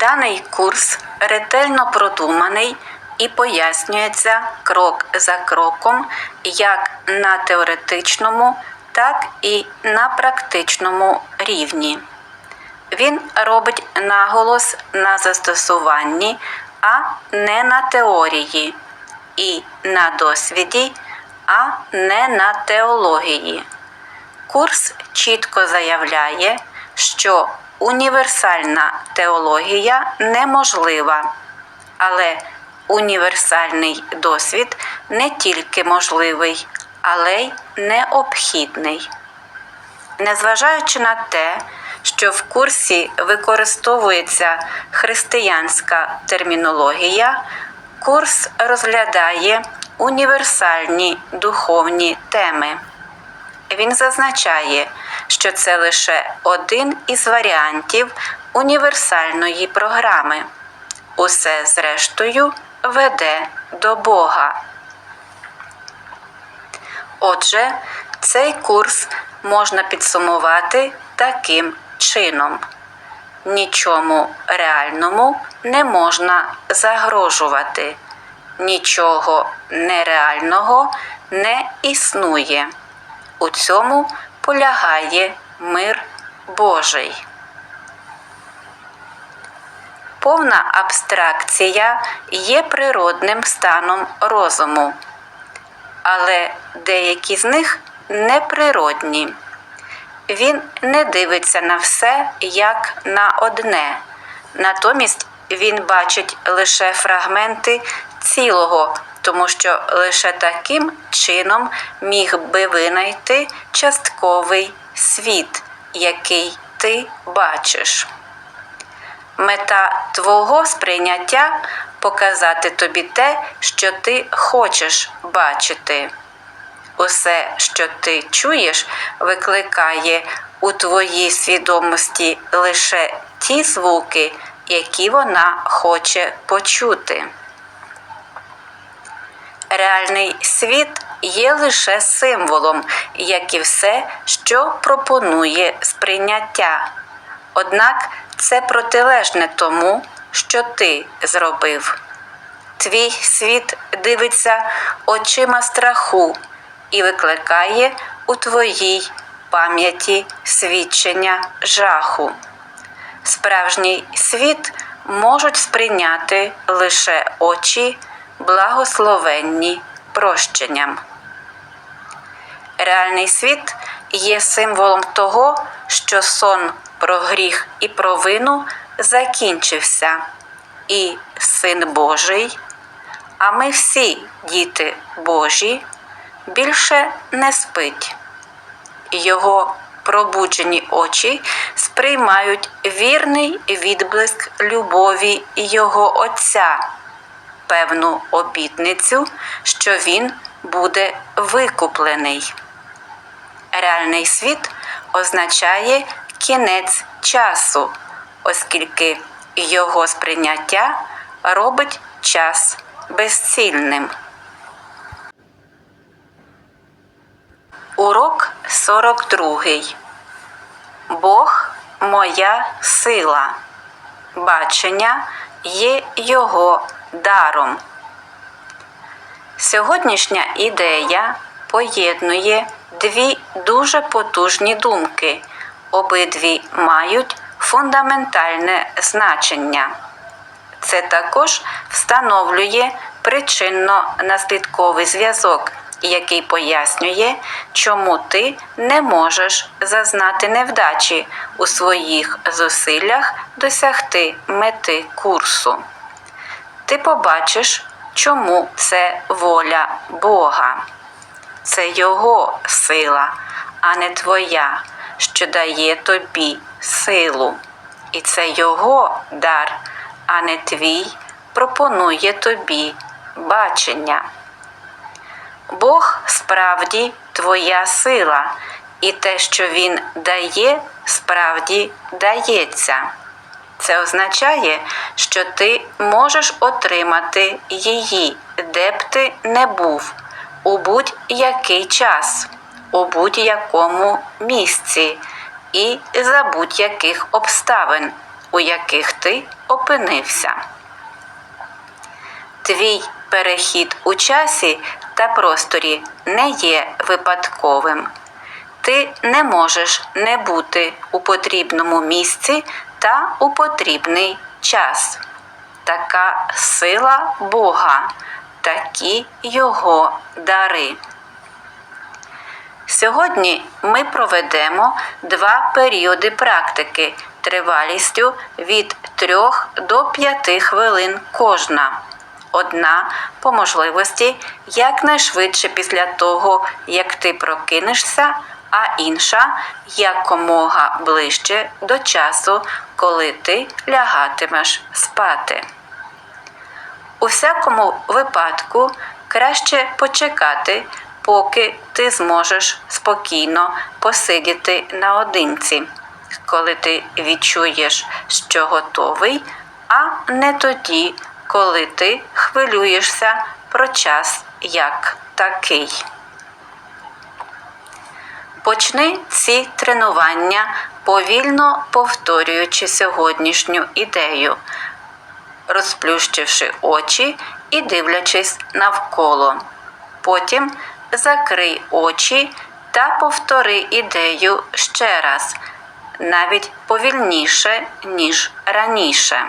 Даний курс ретельно продуманий і пояснюється крок за кроком як на теоретичному, так і на практичному рівні. Він робить наголос на застосуванні, а не на теорії, і на досвіді, а не на теології. Курс чітко заявляє, що універсальна теологія неможлива, але універсальний досвід не тільки можливий, але й необхідний. Незважаючи на те, що в курсі використовується християнська термінологія, курс розглядає універсальні духовні теми. Він зазначає, що це лише один із варіантів універсальної програми. Усе зрештою веде до Бога. Отже, цей курс можна підсумувати таким чином: нічому реальному не можна загрожувати, нічого нереального не існує. У цьому полягає мир Божий. Повна абстракція є природним станом розуму, але деякі з них неприродні. Він не дивиться на все як на одне, натомість він бачить лише фрагменти цілого, тому що лише таким чином міг би винайти частковий світ, який ти бачиш. Мета твого сприйняття показати тобі те, що ти хочеш бачити. Усе, що ти чуєш, викликає у твоїй свідомості лише ті звуки, які вона хоче почути. Реальний світ є лише символом, як і все, що пропонує сприйняття. Однак це протилежне тому, що ти зробив. Твій світ дивиться очима страху і викликає у твоїй пам'яті свідчення жаху. Справжній світ можуть сприйняти лише очі, благословенні прощенням. Реальний світ є символом того, що сон про гріх і провину закінчився, і Син Божий, а ми всі діти Божі, більше не спить. Його пробуджені очі сприймають вірний відблиск любові Його Отця, певну обітницю, що він буде викуплений. Реальний світ означає кінець часу, оскільки його сприйняття робить час безцільним. Урок 42. Бог моя сила. Бачення є його даром. Сьогоднішня ідея поєднує дві дуже потужні думки. Обидві мають фундаментальне значення. Це також встановлює причинно-наслідковий зв'язок, який пояснює, чому ти не можеш зазнати невдачі у своїх зусиллях досягти мети курсу. Ти побачиш, чому це воля Бога. Це Його сила, а не твоя, що дає тобі силу. І це Його дар, а не твій, пропонує тобі бачення. Бог справді твоя сила, і те, що Він дає, справді дається. Це означає, що ти можеш отримати її, де б ти не був, у будь-який час, у будь-якому місці і за будь-яких обставин, у яких ти опинився. Твій перехід у часі та просторі не є випадковим. Ти не можеш не бути у потрібному місці та у потрібний час. Така сила Бога, такі його дари. Сьогодні ми проведемо два періоди практики тривалістю від 3 до 5 хвилин кожна. Одна по можливості якнайшвидше після того, як ти прокинешся, а інша якомога ближче до часу, коли ти лягатимеш спати. У всякому випадку краще почекати, поки ти зможеш спокійно посидіти наодинці, коли ти відчуєш, що готовий, а не тоді, коли ти хвилюєшся про час як такий. Почни ці тренування повільно повторюючи сьогоднішню ідею, розплющивши очі і дивлячись навколо. Потім закрий очі та повтори ідею ще раз, навіть повільніше, ніж раніше.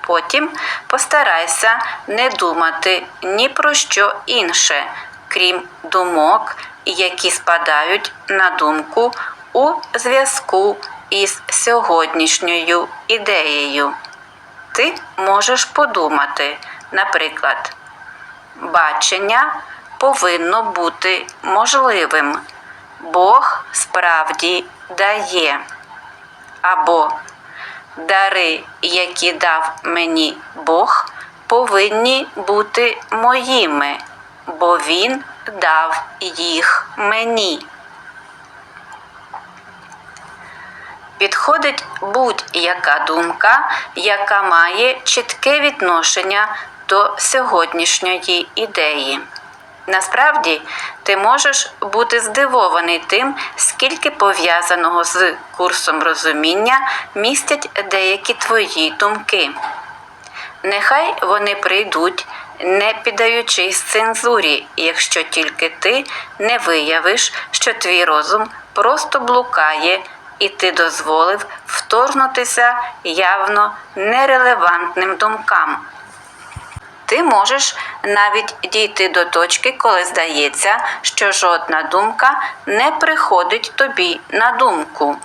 Потім постарайся не думати ні про що інше, крім думок, які спадають на думку у зв'язку із сьогоднішньою ідеєю. Ти можеш подумати, наприклад, бачення повинно бути можливим. Бог справді дає. Або дари, які дав мені Бог, повинні бути моїми, бо Він дав їх мені. Підходить будь-яка думка, яка має чітке відношення до сьогоднішньої ідеї. Насправді, ти можеш бути здивований тим, скільки пов'язаного з курсом розуміння містять деякі твої думки. Нехай вони прийдуть, не піддаючись цензурі, якщо тільки ти не виявиш, що твій розум просто блукає, і ти дозволив вторгнутися явно нерелевантним думкам. Ти можеш навіть дійти до точки, коли здається, що жодна думка не приходить тобі на думку.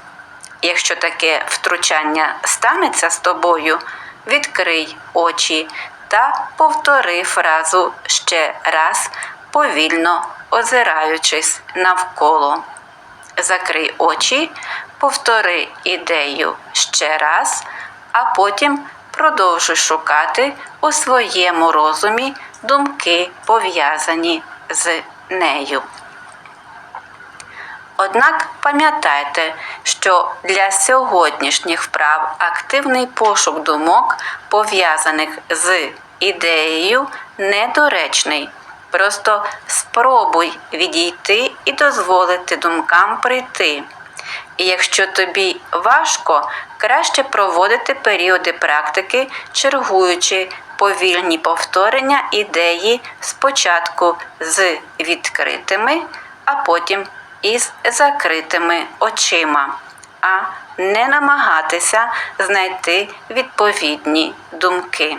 Якщо таке втручання станеться з тобою, відкрий очі та повтори фразу ще раз, повільно озираючись навколо. Закрий очі, повтори ідею ще раз, а потім продовжуй шукати у своєму розумі думки, пов'язані з нею. Однак пам'ятайте, що для сьогоднішніх вправ активний пошук думок, пов'язаних з ідеєю, недоречний. Просто спробуй відійти і дозволити думкам прийти. І якщо тобі важко, краще проводити періоди практики, чергуючи повільні повторення ідеї спочатку з відкритими, а потім із закритими очима, а не намагатися знайти відповідні думки.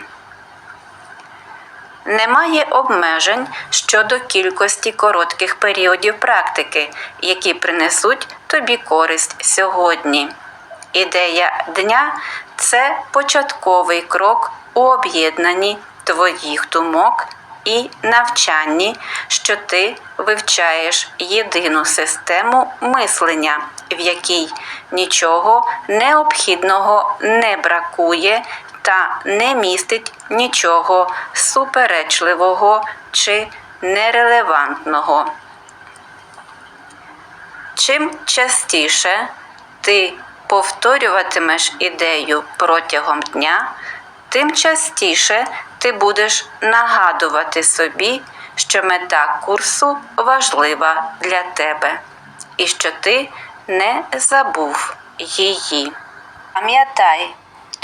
Немає обмежень щодо кількості коротких періодів практики, які принесуть тобі користь сьогодні. Ідея дня це початковий крок у об'єднанні твоїх думок і навчанні, що ти вивчаєш єдину систему мислення, в якій нічого необхідного не бракує та не містить нічого суперечливого чи нерелевантного. Чим частіше ти повторюватимеш ідею протягом дня, тим частіше ти будеш нагадувати собі, що мета курсу важлива для тебе і що ти не забув її. Пам'ятай,